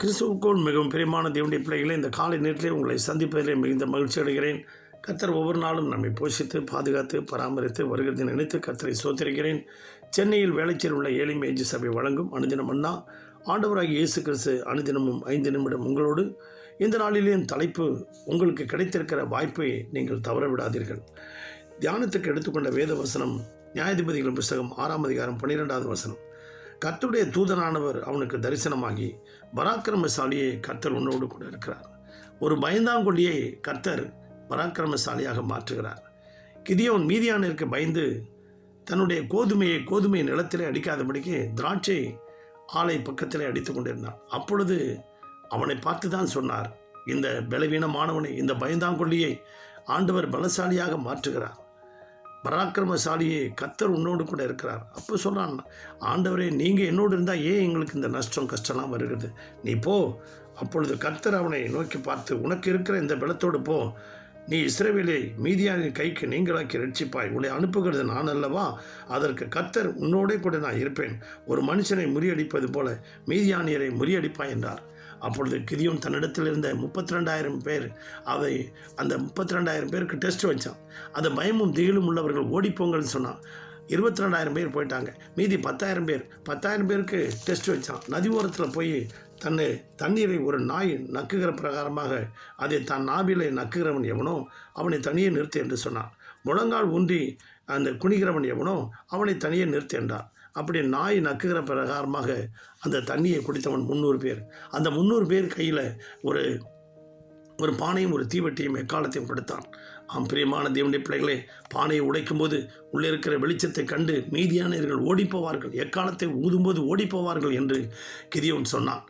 கிறிஸ்துவுக்குள் மிகவும் பிரியமான தேவனுடைய பிள்ளைகளை இந்த காலை நேரத்திலே உங்களை சந்திப்பதிலே மிகுந்த மகிழ்ச்சி அடைகிறேன். கத்தர் ஒவ்வொரு நாளும் நம்மை போஷித்து பாதுகாத்து பராமரித்து வருகிறதை நினைத்து கத்தரை சோத்திருக்கிறேன் சென்னையில் வேலைச்சேர் உள்ள ஏழை மேஜி சபை வழங்கும் அனுதினம் அண்ணா ஆண்டவராகிய இயேசு கிறிஸ்து அனுதினமும் ஐந்து நிமிடம் உங்களோடு. இந்த நாளிலேயும் தலைப்பு உங்களுக்கு கிடைத்திருக்கிற வாய்ப்பை நீங்கள் தவற விடாதீர்கள் தியானத்துக்கு எடுத்துக்கொண்ட வேத வசனம் நியாயாதிபதிகளின் புஸ்தகம் ஆறாம் அதிகாரம் பன்னிரெண்டாவது வசனம். கர்த்தருடைய தூதனானவர் அவனுக்கு தரிசனமாகி பராக்கிரமசாலியை கர்த்தர் உன்னோடு கூட இருக்கிறார். ஒரு பயந்தாங்கொல்லியை கர்த்தர் பராக்கிரமசாலியாக மாற்றுகிறார். கிதியோன் மீதியானிற்கு பயந்து தன்னுடைய கோதுமையை கோதுமை நிலத்திலே அடிக்காதபடிக்கு திராட்சை ஆலை பக்கத்திலே அடித்து கொண்டிருந்தான். அப்பொழுது அவனை பார்த்து தான் சொன்னார் இந்த பலவீனமானவனை இந்த பயந்தாங்கொல்லியை ஆண்டவர் பலசாலியாக மாற்றுகிறார். பராக்கிரமசாலியே கத்தர் உன்னோடு கூட இருக்கிறார். அப்போ சொல்கிறான் ஆண்டவரே நீங்கள் என்னோடு இருந்தால் ஏன் எங்களுக்கு இந்த நஷ்டம் கஷ்டம்லாம் வருகிறது? நீ போ. அப்பொழுது கத்தர் அவனை நோக்கி பார்த்து உனக்கு இருக்கிற இந்த பலத்தோடு போ. நீ இஸ்ரேவேலை மீதியானின் கைக்கு நீங்களாக்கி ரட்சிப்பாய். உன்னை அனுப்புகிறது நான் அல்லவா? அதற்கு கத்தர் உன்னோடே கூட நான் இருப்பேன். ஒரு மனுஷனை முறியடிப்பது போல மீதியானியரை முறியடிப்பாய் என்றார். அப்பொழுது கிதியோன் தன்னிடத்தில் இருந்த முப்பத்தி ரெண்டாயிரம் பேர் அதை அந்த முப்பத்தி ரெண்டாயிரம் பேருக்கு டெஸ்ட் வச்சான். அந்த பயமும் திகிலும் உள்ளவர்கள் ஓடிப்போங்கள்னு சொன்னான். இருபத்தி ரெண்டாயிரம் பேர் போயிட்டாங்க. மீதி பத்தாயிரம் பேர் பத்தாயிரம் பேருக்கு டெஸ்ட் வச்சான். நதி ஓரத்தில் போய் தன்னை தண்ணீரை ஒரு நாய் நக்குகிற பிரகாரமாக அதை தன் நாவிலே நக்குகிறவன் எவனோ அவனை தனியே நிறுத்து என்று சொன்னான். முழங்கால் ஊன்றி அந்த குனிகிறவன் எவனோ அவனை தனியே நிறுத்து என்றார் அப்படி நாய் நக்குகிற பிரகாரமாக அந்த தண்ணியை குடித்தவன் முந்நூறு பேர். அந்த முந்நூறு பேர் கையில் ஒரு ஒரு பானையும் ஒரு தீவெட்டியும் எக்காலத்தையும் கொடுத்தான். ஆம் பிரியமான தேவனுடைய பிள்ளைகளே பானையை உடைக்கும் போது உள்ளே இருக்கிற வெளிச்சத்தை கண்டு மீதியானவர்கள் ஓடிப்போவார்கள். எக்காலத்தை ஊதும்போது ஓடிப்போவார்கள் என்று கிதியோன் சொன்னான்.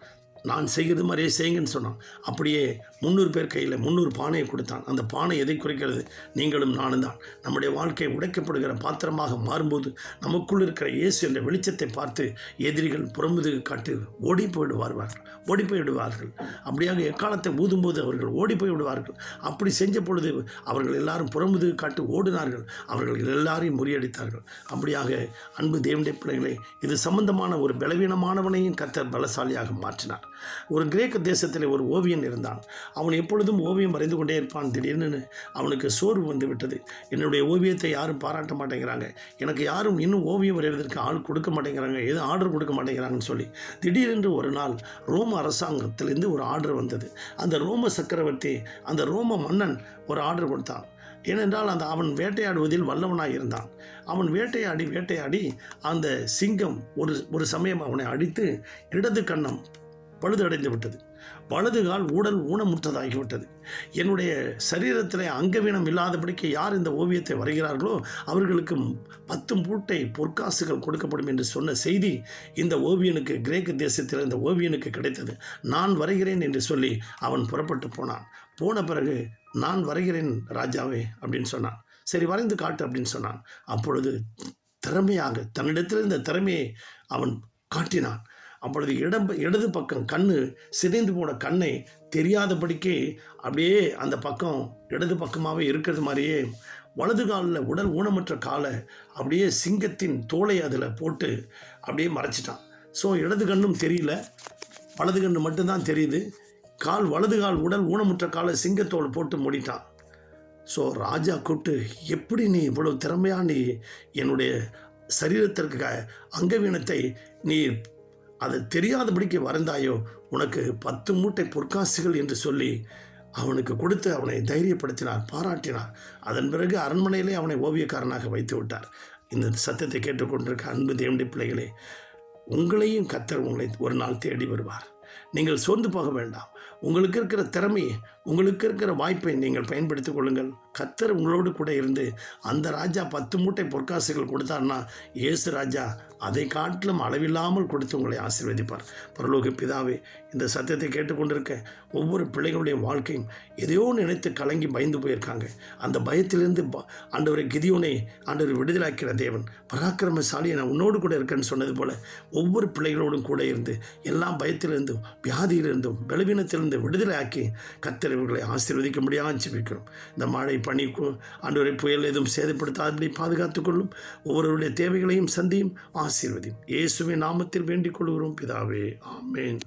நான் செய்கிறது மாதிரியே செய்யுங்கன்னு சொன்னான். அப்படியே முந்நூறு பேர் கையில் முந்நூறு பானையை கொடுத்தான். அந்த பானை எதை குறைக்கிறது? நீங்களும் நானும் தான். நம்முடைய வாழ்க்கை உடைக்கப்படுகிற பாத்திரமாக மாறும்போது நமக்குள் இருக்கிற இயேசு என்ற வெளிச்சத்தை பார்த்து எதிரிகள் புறமுதுகு காட்டு ஓடி போயிடுவார்கள். ஓடி போய்விடுவார்கள் அப்படியாக எக்காலத்தை ஊதும்போது அவர்கள் ஓடி போய் விடுவார்கள் அப்படி செஞ்ச பொழுது அவர்கள் எல்லாரும் புறமுதுகு காட்டு ஓடினார்கள். அவர்கள் எல்லாரையும் முறியடித்தார்கள். அப்படியாக அன்பு தேவனுடைய பிள்ளைகளை இது சம்பந்தமான ஒரு பலவீனமானவனையும் கத்தர் பலசாலியாக மாற்றினார். ஒரு கிரேக்க தேசத்தில் ஒரு ஓவியன் இருந்தான். அவன் எப்பொழுதும் ஓவியம் வரைந்து கொண்டே இருப்பான். திடீர்னு அவனுக்கு சோர்வு வந்து விட்டது. என்னுடைய ஓவியத்தை யாரும் பாராட்ட மாட்டேங்கிறாங்க. எனக்கு யாரும் இன்னும் ஓவியம் வரைவதற்கு ஆள் கொடுக்க மாட்டேங்கிறாங்க. எதுவும் ஆர்டர் கொடுக்க மாட்டேங்கிறாங்கன்னு சொல்லி. திடீரென்று ஒரு நாள் ரோம அரசாங்கத்திலிருந்து ஒரு ஆர்டர் வந்தது. அந்த ரோம சக்கரவர்த்தி அந்த ரோம மன்னன் ஒரு ஆர்டர் கொடுத்தான். ஏனென்றால் அந்த அவன் வேட்டையாடுவதில் வல்லவனாக இருந்தான். அவன் வேட்டையாடி வேட்டையாடி அந்த சிங்கம் ஒரு ஒரு சமயம் அவனை அடித்து இடது கன்னம் பழுதடைந்து விட்டது வலது கால் உடல் ஊனமுற்றதாகிவிட்டது. என்னுடைய சரீரத்தில் அங்கவீனம் இல்லாதபடிக்கு யார் இந்த ஓவியத்தை வரைகிறார்களோ அவர்களுக்கு பத்து பூட்டை பொற்காசுகள் கொடுக்கப்படும் என்று சொன்ன செய்தி இந்த ஓவியனுக்கு கிரேக்க தேசத்தில் இந்த ஓவியனுக்கு கிடைத்தது. நான் வரைகிறேன் என்று சொல்லி அவன் புறப்பட்டு போனான். போன பிறகு நான் வரைகிறேன் ராஜாவே அப்படின்னு சொன்னான். சரி வரைந்து காட்டு அப்படின்னு சொன்னான். அப்பொழுது திறமையாக தன்னிடத்தில் இருந்த திறமையை அவன் காட்டினான். அப்பொழுது இடம் இடது பக்கம் கண்ணு சிதைந்து போன கண்ணை தெரியாதபடிக்கே அப்படியே அந்த பக்கம் இடது பக்கமாகவே இருக்கிறது மாதிரியே வலது காலில் உடல் ஊனமற்ற காலை அப்படியே சிங்கத்தின் தோலை அதில் போட்டு அப்படியே மறைச்சிட்டான். ஸோ இடது கண்ணும் தெரியல. வலது கண்ணு மட்டும்தான் தெரியுது. கால் வலது கால் உடல் ஊனமுற்ற காலை சிங்கத்தோல் போட்டு மூடிட்டான். ஸோ ராஜா கூப்பிட்டு எப்படி நீ இவ்வளோ திறமையாக நீ என்னுடைய சரீரத்திற்கு அங்கவீனத்தை நீ அது தெரியாதபடிக்கு வரைந்தாயோ உனக்கு பத்து மூட்டை பொற்காசுகள் என்று சொல்லி அவனுக்கு கொடுத்து அவனை தைரியப்படுத்தினார் பாராட்டினார். அதன் பிறகு அரண்மனையிலே அவனை ஓவியக்காரனாக வைத்து விட்டார். இந்த சத்தத்தை கேட்டுக்கொண்டிருக்க அன்பு தேவண்டி பிள்ளைகளே உங்களையும் கத்தர் உங்களை ஒரு நாள் தேடி வருவார். நீங்கள் சோர்ந்து போக வேண்டாம். உங்களுக்கு இருக்கிற திறமையை உங்களுக்கு இருக்கிற வாய்ப்பை நீங்கள் பயன்படுத்திக் கொள்ளுங்கள். கத்தர் உங்களோடு கூட இருந்து அந்த ராஜா பத்து மூட்டை பொற்காசுகள் கொடுத்தார்னா இயேசு ராஜா அதை காட்டிலும் அளவில்லாமல் கொடுத்து உங்களை ஆசீர்வதிப்பார். பரலோக பிதாவே இந்த சத்தியத்தை கேட்டுக்கொண்டிருக்க ஒவ்வொரு பிள்ளைகளுடைய வாழ்க்கையும் எதையோ நினைத்து கலங்கி பயந்து போயிருக்காங்க. அந்த பயத்திலிருந்து ஆண்டவரை கிதியோனை ஆண்டவர் விடுதலாக்கிற தேவன் பராக்கிரமசாலியை நான் உன்னோடு கூட இருக்கேன்னு சொன்னது போல ஒவ்வொரு பிள்ளைகளோடும் கூட இருந்து எல்லா பயத்திலிருந்தும் வியாதியிலிருந்தும் பலவீனத்திலிருந்து விடுதலை ஆக்கி கத்திரவர்களை ஆசீர்வதிக்க முடியாமல் ஜெபிக்கிறோம் இந்த மழை பணி ஆண்டவரை புயல் எதுவும் சேதப்படுத்தாதபடி பாதுகாத்துக்கொள்ளும் ஒவ்வொருவருடைய தேவைகளையும் சந்தியும் ஆசீர்வதியும். இயேசுவின் நாமத்தில் வேண்டிக் கொள்கிறோம். பிதாவே ஆமேன்.